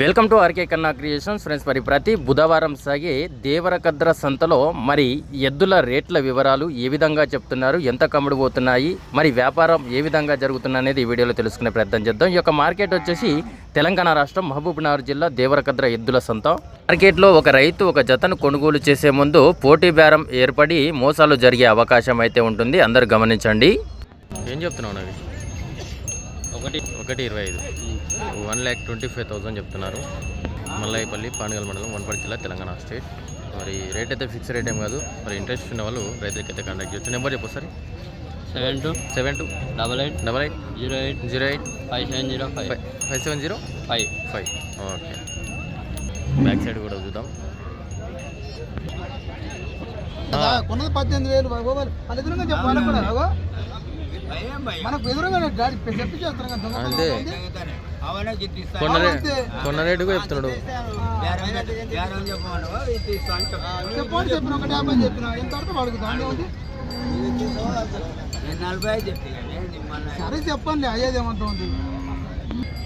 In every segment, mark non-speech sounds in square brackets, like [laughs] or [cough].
Welcome to R K Kanna creations. Friends మరి ప్రతి బుధవారం సాగే దేవరకద్ర సంతలో మరి ఎద్దుల రేట్ల వివరాలు ఏ విధంగా చెప్తున్నారు ఎంత కమ్ముడు పోతున్నాయి మరి వ్యాపారం ఏ విధంగా జరుగుతుంది అనేది ఈ వీడియోలో తెలుసుకునే ప్రయత్నం చేద్దాం. ఈ యొక్క మార్కెట్ వచ్చేసి తెలంగాణ రాష్ట్రం మహబూబ్నగర్ జిల్లా దేవరకద్ర ఎద్దుల సంత. మార్కెట్లో ఒక రైతు ఒక జతను కొనుగోలు చేసే ముందు పోటీ బేరం ఏర్పడి మోసాలు జరిగే అవకాశం అయితే ఉంటుంది. అందరూ గమనించండి. ఏం చెప్తున్నావు ఒకటి ఒకటి ఇరవై ఐదు. One lakh twenty five thousand చెప్తున్నారు. మల్లాయిపల్లి పానగల్ మండలం వనపర్తి జిల్లా తెలంగాణ స్టేట్. మరి రేట్ అయితే ఫిక్స్ రేట్ ఏం కాదు. మరి ఇంట్రెస్ట్ ఉన్న వాళ్ళు రైతులకి అయితే కాంటాక్ట్ చేయొచ్చు. నెంబర్ చెప్పు sir. Seven two seven two double eight double eight zero eight zero eight five seven zero five five five seven zero five. Five. Okay. Back side కూడా చూద్దాం. కొన్నది పద్దెనిమిది వేలు బాబు. వాళ్ళు వాళ్ళ ఎదురుగా చెప్పు వాళ్ళకు కూడా అగో. మనకు ఎదురుగా గాడి చెప్పి చేస్తారు అంతే. కొన్న చెప్తున్నాడు. చెప్పండి చెప్పిన. ఒకటి యాభై చెప్పిన ఎంత వరకు అడుగుతాం అంతే ఉంది సరే చెప్పండి. అయ్యేది ఏమంత ఉంది? వ్యాపారం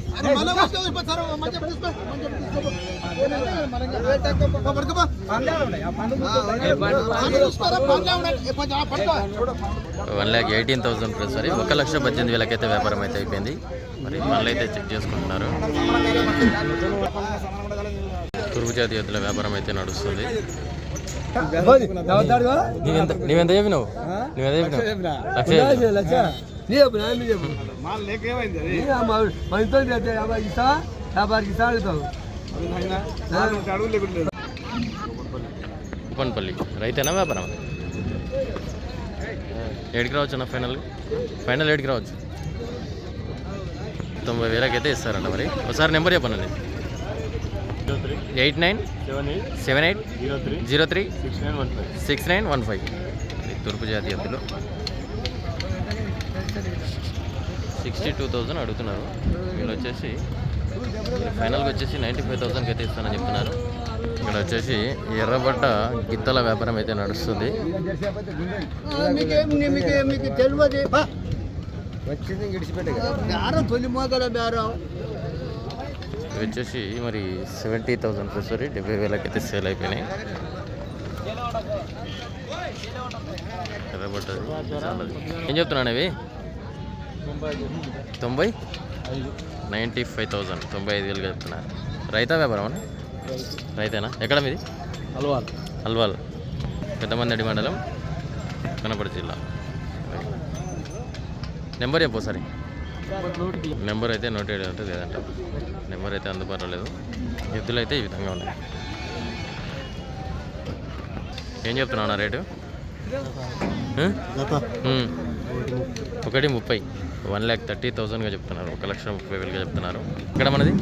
one lakh eighteen thousand plus sorry. ఒక లక్ష పద్దెనిమిది వేలకైతే వ్యాపారం అయితే అయిపోయింది. మరి మళ్ళీ అయితే చెక్ చేసుకుంటున్నారు. తూర్పు జాతి ఎద్దుల వ్యాపారం అయితే నడుస్తుంది. నీవెంత నీవెంత చెప్పినావు? నువ్వెంత చెప్పినావు? లక్ష? చెప్పినావు. ఉప్పన్పల్లి. రైతేనా వ్యాపారం ఏడికి రావచ్చు అన్న ఫైనల్ ఫైనల్ ఏడికి రావచ్చు. తొంభై వేలకి అయితే ఇస్తారంట మరి. ఒకసారి నెంబర్ చెప్పనండి eight nine seven eight zero three six nine one five. తూర్పు జాతి సిక్స్టీ టూ థౌజండ్ అడుగుతున్నారు. వీళ్ళు వచ్చేసి ఫైనల్గా వచ్చేసి నైంటీ ఫైవ్ థౌసండ్కి అయితే ఇస్తానని చెప్తున్నారు. ఇక్కడ వచ్చేసి ఎర్రబట్ట గిత్తల వ్యాపారం అయితే నడుస్తుంది. మీకేం మీకు మీకు తెలియదు. బా. బేరం తొలి మోగల బేరం ఇవి వచ్చేసి మరి సెవెంటీ థౌసండ్ ప్లస్ డెబ్బై వేలకి అయితే సేల్ అయిపోయినాయి. ఎర్రబట్టది చాలది. ఏం చెప్తున్నాను ఇవి తొంభై? Ninety five thousand. తొంభై ఐదు వేలుగా చెప్తున్నారు రైతా వ్యాపారం అన్న? రైతేనా? ఎక్కడ మీది? అల్వాల్ అల్వాల్ పెద్దమందడి మండలం కనపడి జిల్లా. నెంబర్ చెప్పు సరే నెంబర్ అయితే నోట్ చేయడం అంటే లేదంట. నెంబర్ అయితే అందుబాటులో లేదు. ఎద్దులు అయితే ఈ విధంగా ఉన్నాయి. ఏం చెప్తున్నావు రేటు. ఒకటి ముప్పై. వన్ ల్యాక్ థర్టీ థౌజండ్గా చెప్తున్నారు. ఒక లక్ష ముప్పై వేలుగా చెప్తున్నారు. ఇక్కడ మనది?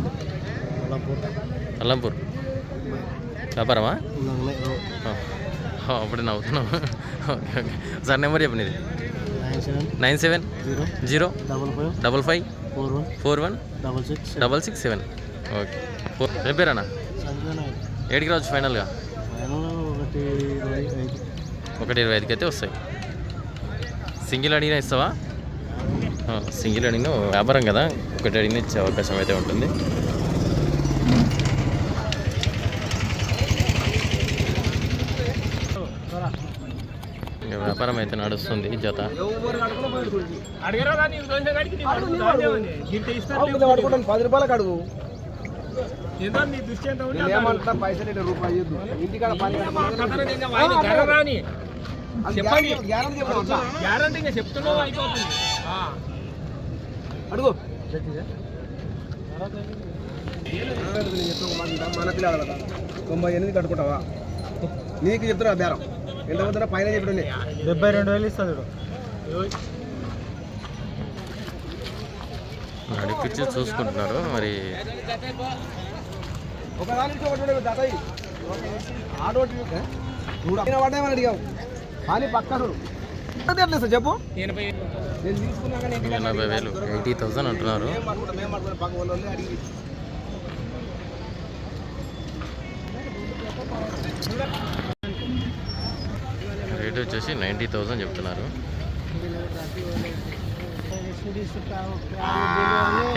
అల్లంపూర్. వ్యాపారమా? అప్పుడే నవ్వుతున్నాం. Okay okay. సార్ నెంబర్ చెప్పండి ఇది. Nine seven zero double five double five four one four one double six double six seven. Okay. Four రేపేరానా ఏడికి రావచ్చు ఫైనల్గా? ఒకటి ఇరవై ఐదుకి అయితే వస్తాయి. సింగిల్ అడిగినా ఇస్తావా? ఆ, సింగిల్ అడిగినా వ్యాపారం కదా ఒకటి అడిగినా ఇచ్చే అవకాశం అయితే ఉంటుంది. వ్యాపారం అయితే నడుస్తుంది జత. పది రూపాయలకు అడుగు ఏమంటున్నా పైసలు ఇటు రూపాయి ఇయ్యొద్దు. ఇంటికాడ పని చెప్పండి. గ్యారంటీ అడుగు మన పిల్లలు కదా తొంభై ఎనిమిది కట్టుకుంటావా? నీకు చెప్తున్నా బేరం. ఎంత పోతున్నా పైన చెప్పడం డెబ్బై రెండు వేలు ఇస్తుంది నడిపించి చూసుకుంటున్నారు మరి ఒక దాని నుంచి ఒకటి ఉండేది తాతయ్య ఆటో పడ్డామని అడిగావు? కానీ పక్కన ఎట్లా సార్ చెప్పు? ఎనభై వేలు. ఎయిటీ థౌసండ్ అంటున్నారు. రేట్ వచ్చేసి నైంటీ థౌజండ్ చెప్తున్నారు.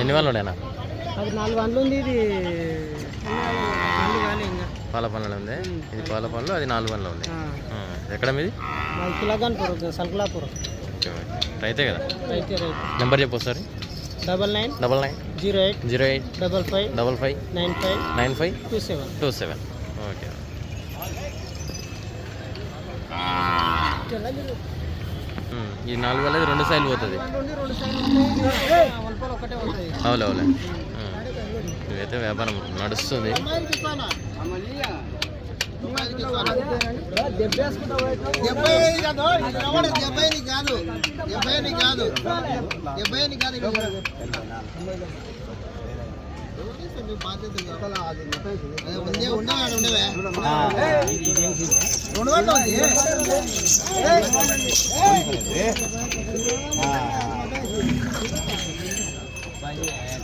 ఎన్ని వాళ్ళు అది నాలుగు వందలు ఉంది ఇది రెండు కానీ ఇంకా. పాల పనులు ఉంది ఇది పాల పనులు అది నాలుగు పనులు ఉంది. ఎక్కడ మీది? సల్కులాపూర్. రైతే కదా? రైతే రైతు నెంబర్ చెప్పు ఒకసారి. Double nine double nine zero eight zero eight double five double five nine five nine five two seven. Two seven. Okay. ఈ నాలుగు వేల రెండు సైలు పోతుంది. అవులే అవులే ఉమ్. వ్యాపారం నడుస్తుంది డెబ్బై ఐదు కాదు ఇది రావడం డెబ్బై ఐదు కాదు డెబ్బై ఐదు కాదు డెబ్బై ఐదు కాదు ఇది. మీ బాధ్యత కాదు. అదే ఉండే ఉండే వాడు ఉండవే రెండు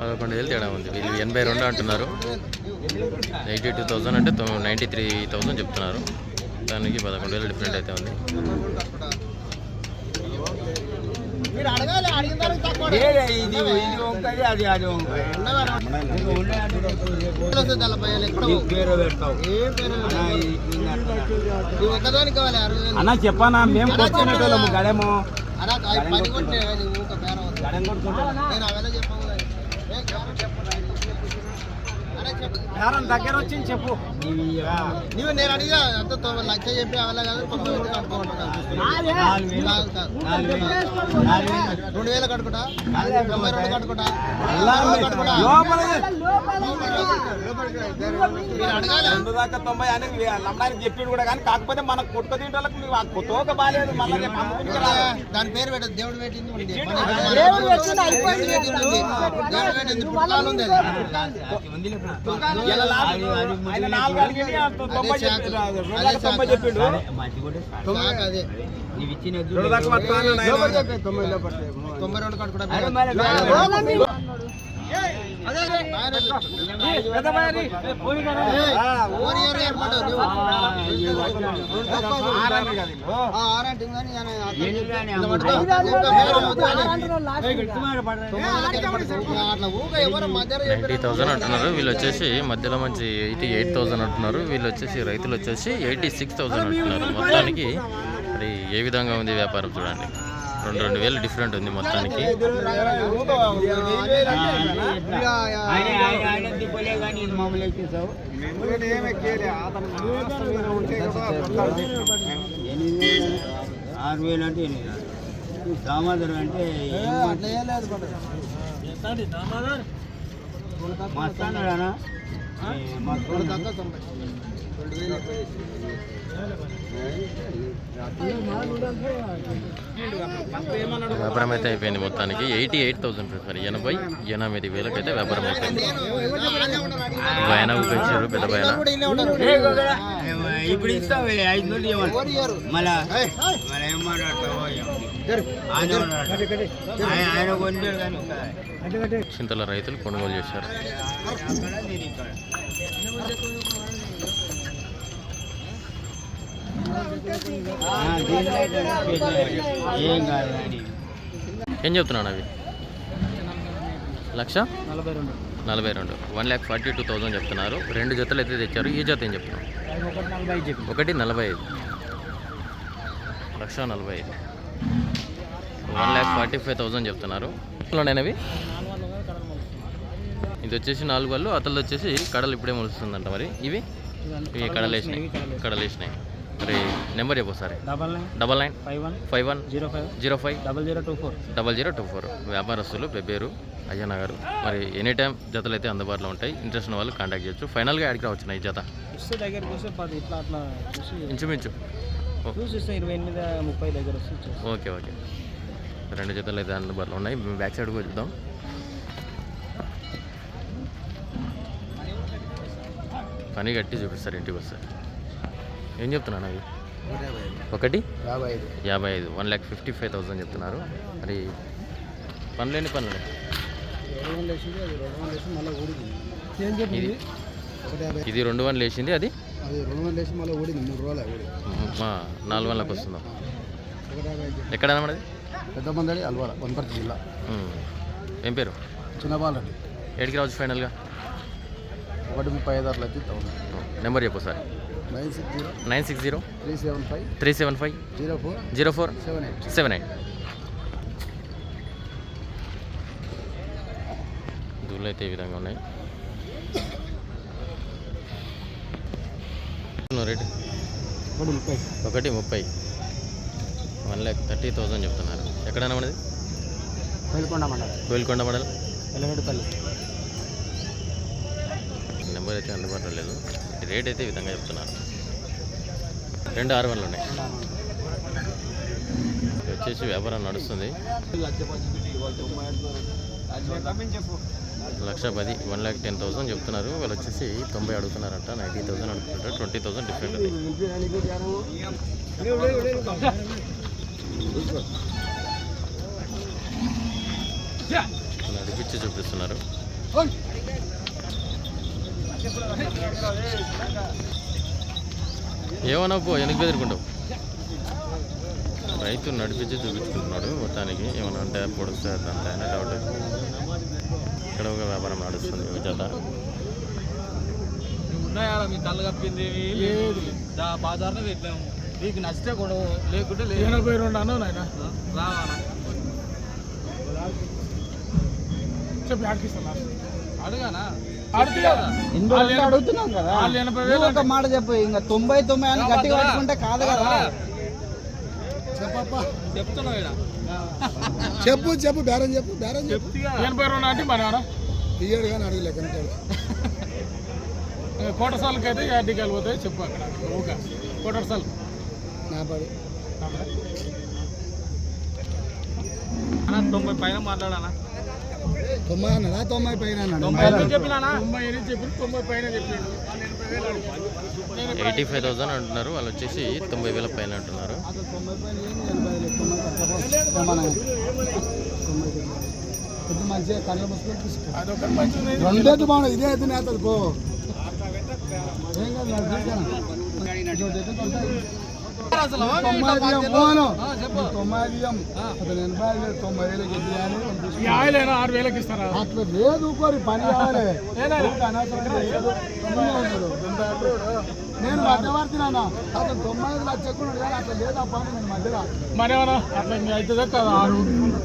పదకొండు వేలు తేడా ఉంది. వీళ్ళు ఎనభై రెండు అంటున్నారు. ఎయిటీ టూ థౌజండ్ అంటే నైంటీ త్రీ థౌజండ్ చెప్తున్నారు. దానికి పదకొండు వేలు డిఫరెంట్ అయితే ఉంది. అన్న చెప్పానా? మేము చెప్పానా? గడేమో. నేను అవేళ చెప్పాను చెప్పు. యారం దగ్గర వచ్చి చెప్పు నువ్వు నేను అడిగా అంత తొమ్మిది లక్ష చెప్పి అవేళ కాదు వేలు కాదు. రెండు వేలు కట్టుకుంటా తొంభై రెండు కట్టుకుంటా చెప్పిండు కూడా కానీ కాకపోతే మనకు నువ్వు ఆ తోక బాగాలేదు. దాని పేరు పెట్టదు దేవుడు పెట్టింది ఉంది దేవుడు పెట్టింది ఉంది దేవుడు పెట్టింది పుట్టాలు ఉంది తొంభై చెప్పిండు రెండు దాకా నైంటీ థౌసండ్ అంటున్నారు. వీళ్ళు వచ్చేసి మధ్యలో మంచి ఎయిటీ ఎయిట్ థౌసండ్ అంటున్నారు. వీళ్ళు వచ్చేసి రైతులు వచ్చేసి ఎయిటీ సిక్స్ థౌసండ్ అంటున్నారు. మొత్తానికి మరి ఏ విధంగా ఉంది వ్యాపారం చూడండి. రెండు రెండు వేలు డిఫరెంట్ ఉంది మొత్తానికి ఆరు వేలు అంటే. దామోదరం అంటే. మస్తానాడానా రెండు తక్కువ తొంభై వ్యాపారం అయితే అయిపోయింది మొత్తానికి ఎయిటీ ఎయిట్ థౌసండ్ మరి ఎనభై ఎనిమిది వేలకు అయితే వ్యాపారం అయిపోయింది. బయన ఉపయోగించారు పెద్ద ఉన్నారు. ఇప్పుడు ఇస్తావు ఐదు. మళ్ళా ఏం మాట్లాడతావు చింతల రైతులు కొనుగోలు చేశారు ఏం చెప్తున్నాను అవి లక్ష? నలభై రెండు. నలభై రెండు one lakh forty two thousand చెప్తున్నారు. రెండు జతలు అయితే తెచ్చారు. ఈ జత ఏం చెప్తున్నాం ఒకటి నలభై ఐదు. లక్ష నలభై ఐదు. One lakh forty five thousand చెప్తున్నారు. నేనవి ఇది వచ్చేసి నాలుగు వాళ్ళు అతలు వచ్చేసి కడలు ఇప్పుడే మొలుస్తుందంట మరి. ఇవి? ఇవి కడలేసినాయి. కడలేసినాయి. మరి నెంబర్ చెప్పు ఒకసారి. Double nine double nine five one five one zero five zero five double zero two four double zero two four. వ్యాపారస్తులు బెబ్బేరు అయ్యన్న గారు మరి ఎనీ టైం జతలు అయితే అందుబాటులో ఉంటాయి. ఇంట్రెస్ట్ ఉన్న వాళ్ళు కాంటాక్ట్ చేయొచ్చు. ఫైనల్గా ఆడికి రావచ్చు ఈ జత? దగ్గరికి వస్తే పది ఇట్లా అట్లా ఇంచుమించు. ఇరవై ఎనిమిది ముప్పై దగ్గర. Okay okay. రెండు జతలు అయితే అందుబాటులో ఉన్నాయి. బ్యాక్ సైడ్ కూడా చూద్దాం పని కట్టి చూపిస్తారు ఇంటికి వస్తారు ఏం చెప్తున్నాను అవి? ఒకటి? యాభై ఐదు. యాభై ఐదు. One lakh fifty five thousand చెప్తున్నారు. మరి పనులేని పనులు. రెండు వందలు వేసింది అది రెండు వందలు వేసి మళ్ళీ ఊడింది. ఏం ఇది ఇది రెండు వన్లు వేసింది అది? అది రెండు వందలు వేసి మళ్ళీ ఊడింది మూడు రోజులు ఊడి మా నాలుగు వన్లకు వస్తుందో? ఎక్కడ మనది పెద్ద మందడి అల్వాల వనపర్తి జిల్లా. ఏం పేరు? చిన్నబాలండి ఏడికి రావచ్చు ఫైనల్గా? ఒకటి ముప్పై ఐదు అట్లా అయితే నెంబర్ చెప్పు sir. Nine six zero nine six zero three seven five three seven five zero four zero four seven eight seven eight దూళ్ళు అయితే ఈ విధంగా ఉన్నాయి. రేటు? ఒకటి ముప్పై. ఒకటి ముప్పై. వన్ ల్యాక్ థర్టీ థౌజండ్ చెప్తున్నారు. ఎక్కడన్నా మనది కోయిలకొండ మండలం. కోయిల్కొండ మండలం? ఎల్లగడ్డపల్లి నెంబర్ అయితే అందుబాటులో లేదు. రేట్ అయితే ఈ విధంగా చెప్తున్నారు. రెండు ఆరు వందలు ఉన్నాయి. వచ్చేసి వ్యాపారం నడుస్తుంది. లక్ష పది వన్ ల్యాక్ టెన్ థౌసండ్ చెప్తున్నారు. వాళ్ళు వచ్చేసి తొంభై అడుగుతున్నారంట నైంటీ థౌసండ్ అడుగుతున్నారు ట్వంటీ థౌసండ్ డిఫరెంట్ ఉంది. నడిపించి చూపిస్తున్నారు. ఏమన్నా పో ఎందుకు బెదిరుకుంటావు. రైతు నడిపించి చూపించుకుంటున్నాడు. మొత్తానికి ఏమన్నా అంటే పొడిస్తే అంత అయినా డౌట్ ఇక్కడ ఒక వ్యాపారం నడుస్తుంది ఒక జత ఉన్నాయా మీ కళ్ళు కప్పింది బాజార్నే పెట్టాము నీకు నచ్చితే కూడా లేకుంటే లేదు. ఎనభై రెండు అన్నావు నాయన? రావాలా చెప్పి అడుగానా అడుగుతున్నాం కదా? ఒక మాట చెప్పు ఇంకా తొంభై తొంభై అని గట్టిగా పట్టుకుంటే కాదు కదా? చెప్పప్ప. చెప్పు చెప్పు బేరం చెప్పు బేరం చెప్పు. ఎనభై రెండు అంటే మన ఇయ్యాడు కానీ అడగలేక [laughs] కోటసాలకి అయితే యాడ్కి వెళ్ళిపోతాయి చెప్పు అక్కడ. ఓకే. కోటసాలు. నా పడి తొంభై పైన మాట్లాడానా తొంభై అన్నాడా? తొంభై పైన ఎయిటీ ఫైవ్ థౌసండ్ అంటున్నారు వాళ్ళు వచ్చేసి తొంభై వేల పైన అంటున్నారు. రెండేది బాగుంది ఇదే అయితే నేతలు పో. ఏం కాదు ఆరు వేలకి ఇస్తారా? అట్లా లేదు కోరి పని కావాలి. ఊరికే మరేమన్నా అట్లా అవుతుందా కదా ఆరు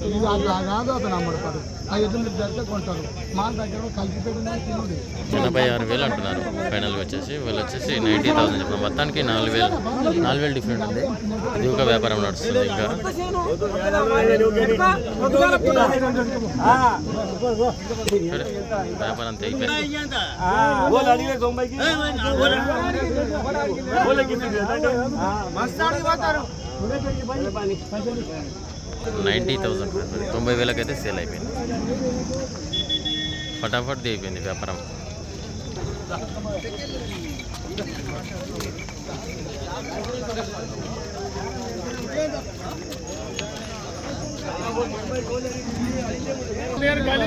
ఇది అట్లా కాదు అతను అమ్మడతాడు ఆ ఎదురు జరిగితే కొంటారు మా దగ్గర కలిపి పెట్టిన తినుడు ఎనభై ఆరు వేలు అంటున్నారు ఫైనల్గా వచ్చేసి వాళ్ళు వచ్చేసి నైంటీ థౌసండ్ చెప్పిన మొత్తానికి నాలుగు వేలు నాలుగు వేలు డిఫరెంట్ ఉంది ఇది ఒక వ్యాపారం నడుస్తుంది ఇంకా వ్యాపారం అంతా అయిపోయింది నైంటీ థౌసండ్. తొంభై వేలకైతే సేల్ అయిపోయింది. ఫటాఫట్ అయిపోయింది వ్యాపారం.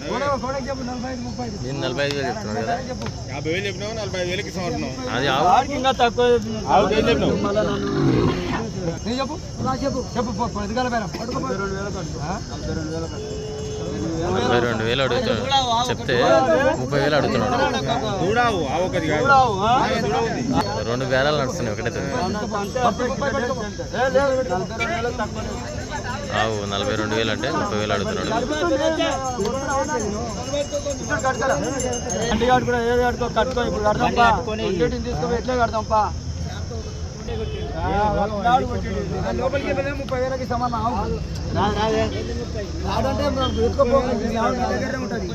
నేను నలభై ఐదు వేలు చెప్తున్నాను కదా. యాభై వేలు చెప్పినావు నలభై ఐదు వేలకి సమర్పణం అది ఆవు ఇంకా తక్కువ ఆవుకి ఏం చెప్పినావు చెప్పు రా చెప్పు చెప్పు ఎదుగాల పేరు రెండు వేల రెండు వేల నలభై రెండు వేలు అడుగుతున్నాడు. చెప్తే ముప్పై వేలు అడుగుతున్నాడు. రెండు బేరాలు నడుస్తున్నాయి ఒకటే ఆవు నలభై రెండు వేలు అంటే ముప్పై వేలు అడుగుతున్నాడు. కూడా ఏదో కట్టుకో ఇప్పుడు ఎట్లే లోపలికి ముప్పై వేలకి సమానం రాదంటే ఉంటుంది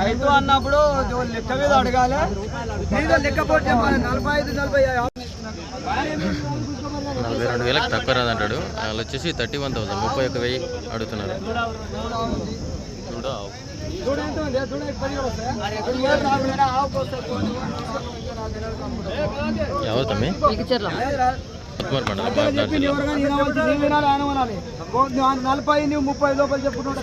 రైతు అన్నప్పుడు లెక్క మీద అడగాలి. లెక్క పోటీ నలభై ఐదు నలభై నలభై రెండు వేలకు తక్కువ రాదంటాడు. వాళ్ళు వచ్చేసి థర్టీ వన్ థౌసండ్. ముప్పై ఒక్క వెయ్యి అడుగుతున్నారు. ఎవరు తమ్మి? పద్మూరు మండలం మాట్లాడుతున్నారు. నలభై నువ్వు ముప్పై లోపల చెప్పుకుంటా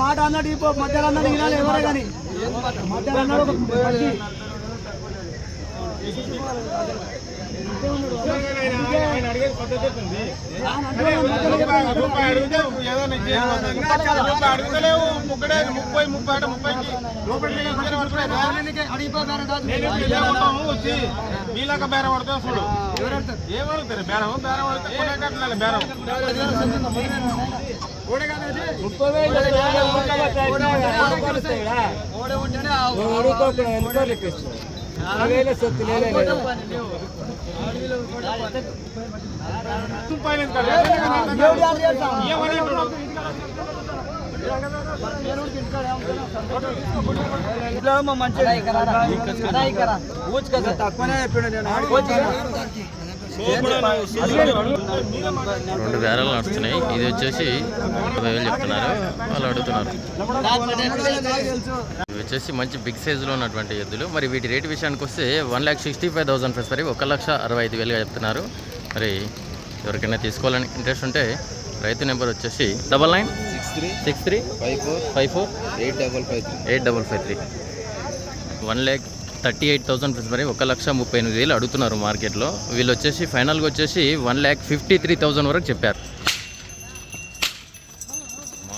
మాట అన్నాడు ఈ మధ్యలో అన్నాడు వినాలి ఎవరే కానీ. మధ్యలో అన్నాడు ముప్పై ముప్పై ముప్పై వచ్చి మీలాక బేరం పడతావు చూడు ఏమడుగుతారు బేరం బేరం పడితే కొనేటట్లే బేరం ముప్పై రెండు బేరాలు నడుస్తున్నాయి ఇది వచ్చేసి ముప్పై వేలు చెప్తున్నారు. వాళ్ళు అడుగుతున్నారు. ఇవి వచ్చేసి మంచి బిగ్ సైజులో ఉన్నటువంటి ఎద్దులు. మరి వీటి రేటు విషయానికి వస్తే one lakh sixty five thousand first మరి ఒక లక్ష అరవై ఐదు వేలుగా చెప్తున్నారు. మరి ఎవరికైనా తీసుకోవాలని ఇంట్రెస్ట్ ఉంటే రైతు నెంబర్ వచ్చేసి double nine six three six three five four five four eight double five three. Eight double five three. One lakh thirty eight thousand plus మరి ఒక లక్ష ముప్పై ఎనిమిది వేలు అడుగుతున్నారు మార్కెట్లో. వీళ్ళు వచ్చేసి ఫైనల్గా వచ్చేసి one lakh fifty three thousand వరకు చెప్పారు.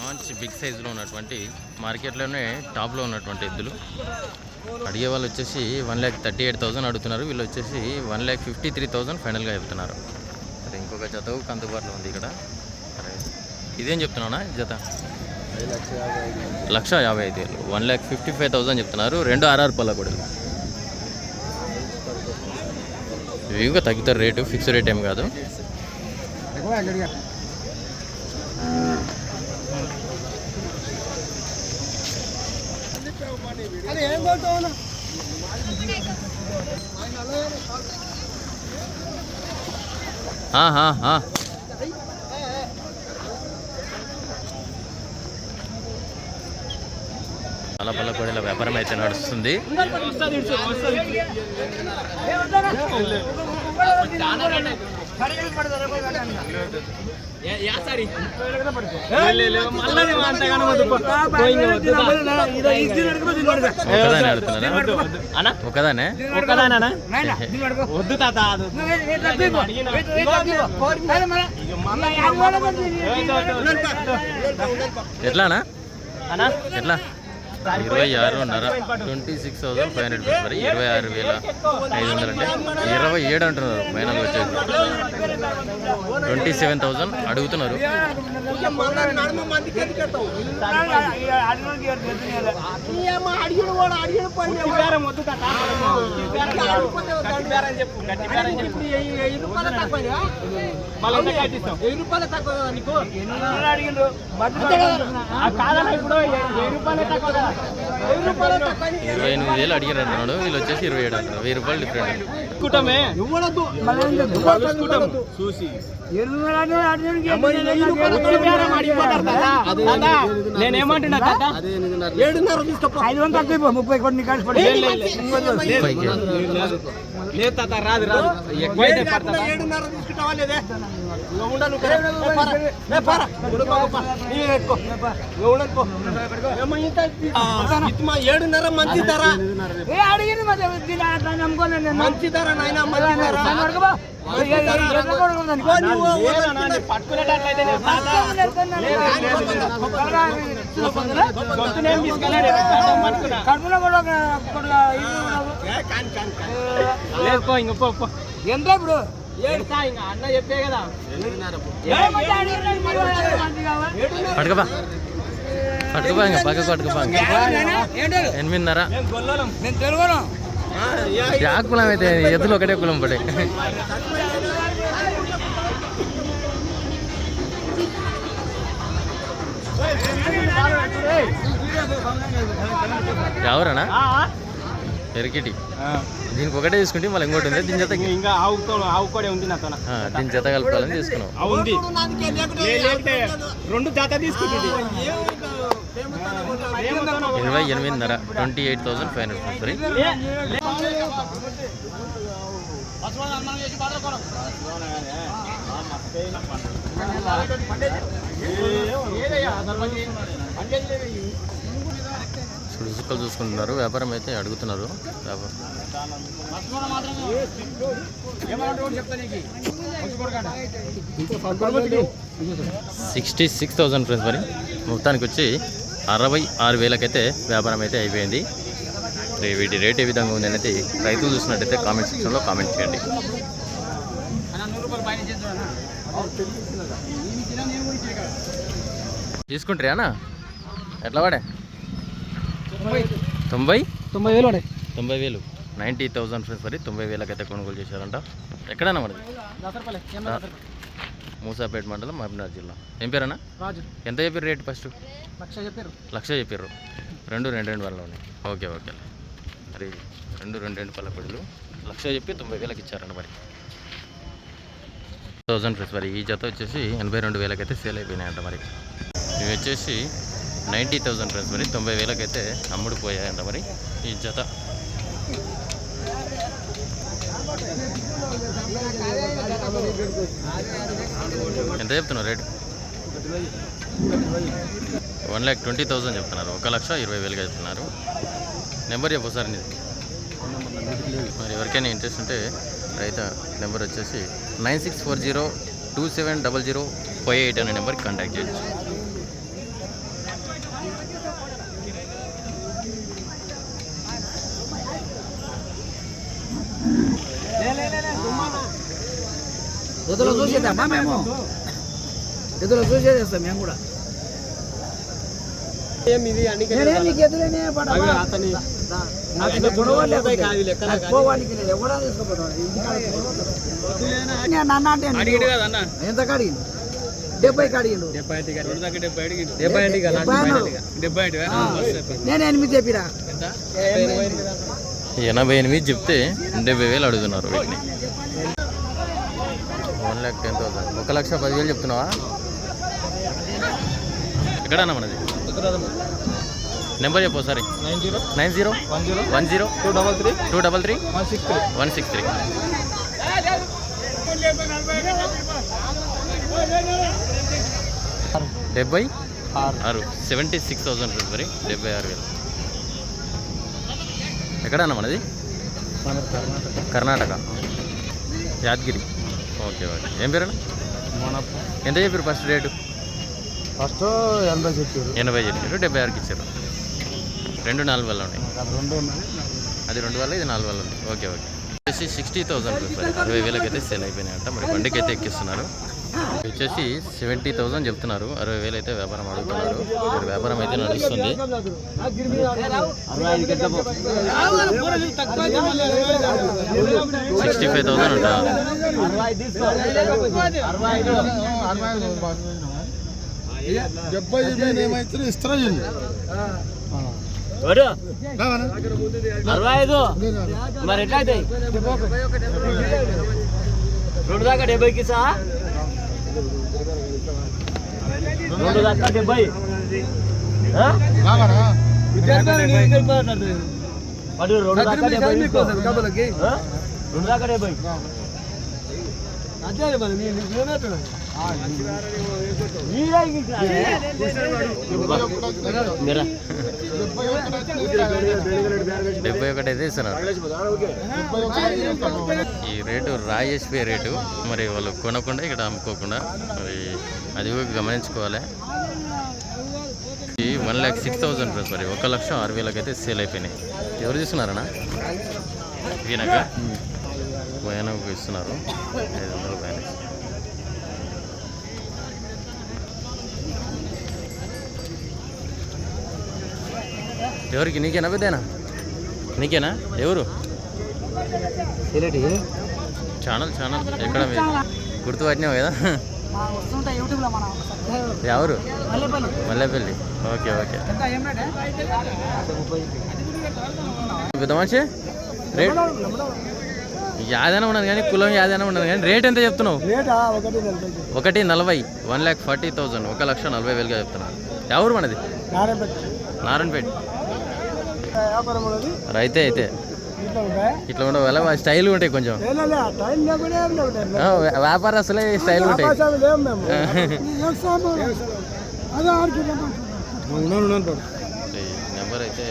మంచి బిగ్ సైజులో ఉన్నటువంటి మార్కెట్లోనే టాప్లో ఉన్నటువంటి ఎద్దులు. అడిగే వాళ్ళు వచ్చేసి one lakh thirty eight thousand అడుగుతున్నారు. వీళ్ళు వచ్చేసి one lakh fifty three thousand ఫైనల్గా చెప్తున్నారు. మరి ఇంకొక జత అందుబాటులో ఉంది ఇక్కడ. ఇదేం చెప్తున్నానా జత? లక్ష యాభై ఐదు వేలు. One lakh fifty five thousand చెప్తున్నారు. రెండు ఆర్ఆర్ పళ్ళ కూడా ఇవి ఇంకా తగ్గుతారు రేటు ఫిక్స్ రేట్ ఏం కాదు. ఆ, హా పళ్ళ కోడీల వ్యాపారం అయితే నడుస్తుంది. ఒకదానే ఆడుతున్నారా? ఒకదానే? వద్దు తాత ఎట్లానా? ఎట్లా? ఇరవై ఆరున్నర. Twenty six thousand five hundred మరి ఇరవై ఆరు వేల ఐదు వందలు అంటే ఇరవై ఏడు అంటున్నారు ఫైనల్ వచ్చేసి. ట్వంటీ సెవెన్ థౌసండ్ అడుగుతున్నారు. వెయ్యి రూపాయలు తక్కువ నీకు ఇరవై ఎనిమిది వేలు అడిగారు అంటున్నాడు వీళ్ళు వచ్చేసి ఇరవై ఏడు అంటున్నారు వెయ్యి రూపాయలు డిఫరెంట్ ఇవ్వడద్దు చూసి నేనేమంటున్నా ముప్పై కొన్ని కలిసి పైకి లేదు తాత రాదు రాదు ఎక్కువైతే పడతా ఏడున్నర తీసుకుంటావా లేదే ఉండను ఏడున్నర మంచి ధర మంచి ధర నాయన మంచి ధర పట్టుకునేటట్లయితే ఎంత ఇప్పుడు? అన్న చెప్పే కదా. పట్టుకోపా పట్టుకోపా ఇంకా పక్కకు పట్టుకోపా ఎనిమిదిన్నర. యా కులం అయితే ఎద్దులు ఒకటే కులం పడే. ఎవరన్నా? ఎరికిటి దీనికి ఒకటే తీసుకుంటే మళ్ళీ ఇంకోటి ఉంది దీని జత ఇంకా ఆవుతో ఆవు కూడా ఉంది నాతో ఆ, దీని జత కలుపుకోవాలని తీసుకున్నాం లేకపోతే రెండు జాత తీసుకుంటుంది ఇరవై ఎనిమిదిన్నర twenty eight thousand five hundred sorry సుడుసుకలు చూసుకుంటున్నారు. వ్యాపారం అయితే అడుగుతున్నారు. వ్యాపారం సిక్స్టీ సిక్స్ థౌసండ్ ఫ్రెండ్స్ మరి. మొత్తానికి వచ్చి అరవై ఆరు వేలకైతే వ్యాపారం అయితే అయిపోయింది. వీటి రేట్ ఏ విధంగా ఉంది అనేది రైతులు చూసినట్టయితే కామెంట్ సెక్షన్లో కామెంట్ చేయండి. తీసుకుంటారా అన్న? ఎట్లా వాడే? తొంభై. తొంభై? వేలు తొంభై వేలు. నైంటీ థౌసండ్ ఫ్రెండ్స్ మరి తొంభై వేలకైతే కొనుగోలు చేశారంట. ఎక్కడన్నా మనది మూసాపేట మండలం మహబూబ్నగర్ జిల్లా. ఏం పేరన్నా? రాజు. ఎంత చెప్పారు రేట్ ఫస్ట్ లక్ష చెప్పారు లక్ష చెప్పారు రెండు రెండు రెండు వల్ల ఉన్నాయి. Okay okay. మరి రెండు రెండు రెండు పళ్ళ పొడులు లక్ష చెప్పి తొంభై వేలకు ఇచ్చారంట మరి. థౌజండ్ ప్లస్ మరి ఈ జత వచ్చేసి ఎనభై రెండు వేలకైతే సేల్ అయిపోయినాయంట మరి. ఇవి వచ్చేసి నైంటీ థౌజండ్ ప్లస్ మరి తొంభై వేలకైతే అమ్ముడు పోయాయంట మరి ఈ జత. ఎంత చెప్తున్నారు rate? One lakh twenty thousand చెప్తున్నారు. ఒక లక్ష ఇరవై వేలుగా చెప్తున్నారు. నెంబర్ చెప్పు సార్ నీది. మరి ఎవరికైనా ఇంట్రెస్ట్ ఉంటే రైత నెంబర్ వచ్చేసి nine six four zero two seven double zero five eight అనే నెంబర్కి కాంటాక్ట్ చేయొచ్చు ఎదురు చూసేద్దామా మేము ఎదురు చూసేదేస్తాం మేము కూడా నేనేం నీకు ఎదురేనే పడవా? దా. నాకు ఇక్కడ గొడవ లేకపోతే నాకు పోవానికి నేను ఎవడా ఎంత కడిగిండు? డెబ్బై కడిగిండు. డెబ్బై అన్నాడు. నేను ఎనిమిది చెప్పిరా? ఎనభై ఎనిమిది చెప్తే డెబ్బై వేలు అడుగుతున్నారు వీటిని. ల్యాక్ టెన్ థౌసండ్ ఒక లక్ష పదివేలు చెప్తున్నావా? ఎక్కడన్నా మనది? నెంబర్ చెప్పు ఒకసారి. Nine zero? Nine zero one zero? One zero two double three? Two double three one six three. One six three డెబ్బై? ఆరు. ఆరు సెవెంటీ సిక్స్ థౌసండ్ రూపీస్ మరి. డెబ్బై ఆరు వేలు. ఎక్కడన్నా మనది? కర్ణాటక. యాదగిరి. Okay okay. ఏం పేరు ఎంత చెప్పారు ఫస్ట్ రేటు ఫస్ట్ ఎనభై చెప్పారు. ఎనభై చెప్పారు డెబ్బై ఆరుకి ఇచ్చారు. రెండు నాలుగు వల్ల ఉన్నాయి. అది రెండు వల్ల ఇది నాలుగు వల్ల ఉంది. Okay okay. వచ్చేసి సిక్స్టీ థౌసండ్ రూపీస్ అరవై వేలకి అయితే సేల్ అయిపోయినాయంట. మరి బండికి అయితే ఎక్కిస్తున్నారు. వచ్చేసి సెవెంటీ థౌసండ్ చెప్తున్నారు. అరవై వేలు అయితే వ్యాపారం అడుగుతున్నారు. మరి వ్యాపారం అయితే నడుస్తుంది. సిక్స్టీ ఫైవ్ థౌసండ్ అంట. డెబ్బై ఎనిమిది ఏమైతే ఇస్తారా వీళ్ళు? కావాలా? అరవై ఐదు? మరి ఎట్లా అవుతాయి రెండు దాకా డెబ్బైకి సా రెండు దాకా డెబ్బై? వాడు రెండు దాకా డెబ్బై? రెండు దాకా డెబ్బై మీరే ఇంకా. డెబ్బై ఒకటి అయితే ఇస్తున్నారు. ఈ రేటు రాజేశ్వరి రేటు. మరి వాళ్ళు కొనకుండా ఇక్కడ అమ్ముకోకుండా మరి అది గమనించుకోవాలి. ఈ one lakh six thousand rupees మరి ఒక లక్ష ఆరు వేలకు అయితే సేల్ అయిపోయినాయి. ఎవరు తీసుకున్నారన్నా ఈయనక పోయానకు ఇస్తున్నారు. ఐదు వందలు పైన. ఎవరికి? నీకేనా పెద్దనా నీకేనా? ఎవరు? Channel channel. ఎక్కడ మీరు? గుర్తుపట్టినావు కదా? ఎవరు? మల్లెపల్లి. Okay okay. పెద్ద మనిషి? రేట్? యాదైనా ఉన్నది కానీ కులం యాదైనా ఉన్నది కానీ రేట్ ఎంత చెప్తున్నావు? ఒకటి నలభై. One lakh forty thousand. ఒక లక్ష నలభై వేలుగా చెప్తున్నారు. ఎవరు మనది? నారాయణపేట. నారాయణపేట. రైతే అయితే. ఇట్లా ఉండవు. స్టైల్ ఉంటాయి కొంచెం. వ్యాపారస్తులే స్టైల్ ఉంటాయి. నెంబర్ అయితే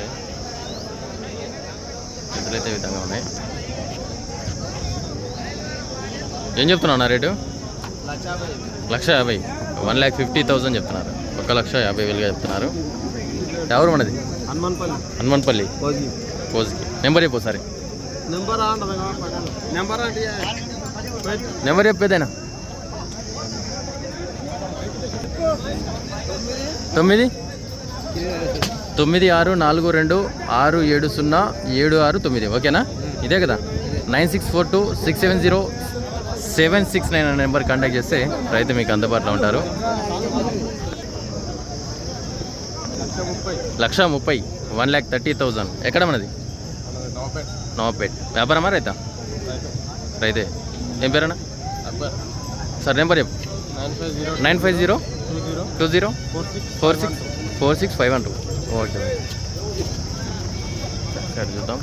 ఎదురైతే ఈ విధంగా ఉన్నాయి. ఏం చెప్తున్నావు నా రేటు? లక్ష యాభై. వన్ ల్యాక్ ఫిఫ్టీ థౌజండ్ చెప్తున్నారు. ఒక లక్ష యాభై వేలుగా చెప్తున్నారు. ఎవరు మనది? హనుమాన్పల్లి. హనుమాన్పల్లి? నెంబర్ చెప్పు సరే నెంబర్ నెంబర్ అంటే నెంబర్ చెప్పేదేనా తొమ్మిది? తొమ్మిది ఆరు నాలుగు రెండు ఆరు ఏడు సున్నా ఏడు ఆరు తొమ్మిది. ఓకేనా? ఇదే కదా? Nine six four two six seven zero seven six nine అనే నెంబర్ కాంటాక్ట్ చేస్తే రైతు మీకు అందుబాటులో ఉంటారు. లక్ష ముప్పై. One lakh thirty thousand. ఎక్కడ మనది? నవాపేట్. వ్యాపారమా రైతా? రైతే. ఏం పేరన్నా? సార్ నెంబర్ చెప్పు. Nine five zero two zero four six four six five one two. Okay. ఇక్కడ చూద్దాం.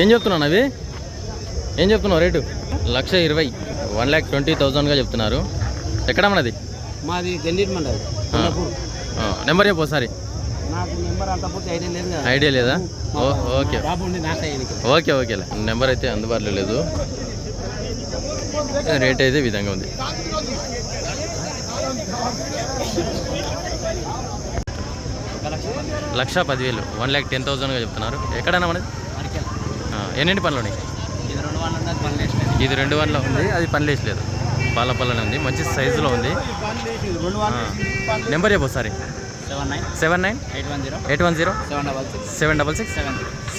ఏం చెప్తున్నాను అవి ఏం చెప్తున్నావు రేటు? లక్ష ఇరవై వన్ ల్యాక్ ట్వంటీ థౌజండ్గా చెప్తున్నారు. ఎక్కడ మనది? మాది గండిటి మండలి నెంబర్ చెప్పు ఒకసారి. ఐడియా లేదు ఓకే. ఓకే ఓకేలే నెంబర్ అయితే అందుబాటులో లేదు. రేట్ అయితే విధంగా ఉంది. లక్ష పదివేలు వన్ ల్యాక్ టెన్ థౌసండ్గా చెప్తున్నారు. ఎక్కడైనా మనది? ఎన్నింటి పనులు ఉన్నాయి ఇది రెండు వందల ఉన్నది పని లేదు ఇది రెండు వన్లో ఉంది. అది పని లేచలేదు. పాల పళ్ళనే ఉంది. మంచి సైజులో ఉంది. నెంబర్ చెప్పు ఒకసారి. Seven nine. Eight one zero. Eight one zero. Seven double six.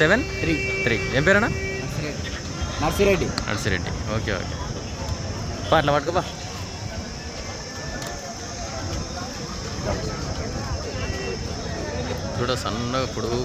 Seven three. Three. ఏం పేరేనా నర్సిరెడ్డి. నర్సిరెడ్డి. Okay okay. పా అట్లా పట్టుకోపా చూడ సన్నగా పొడుగు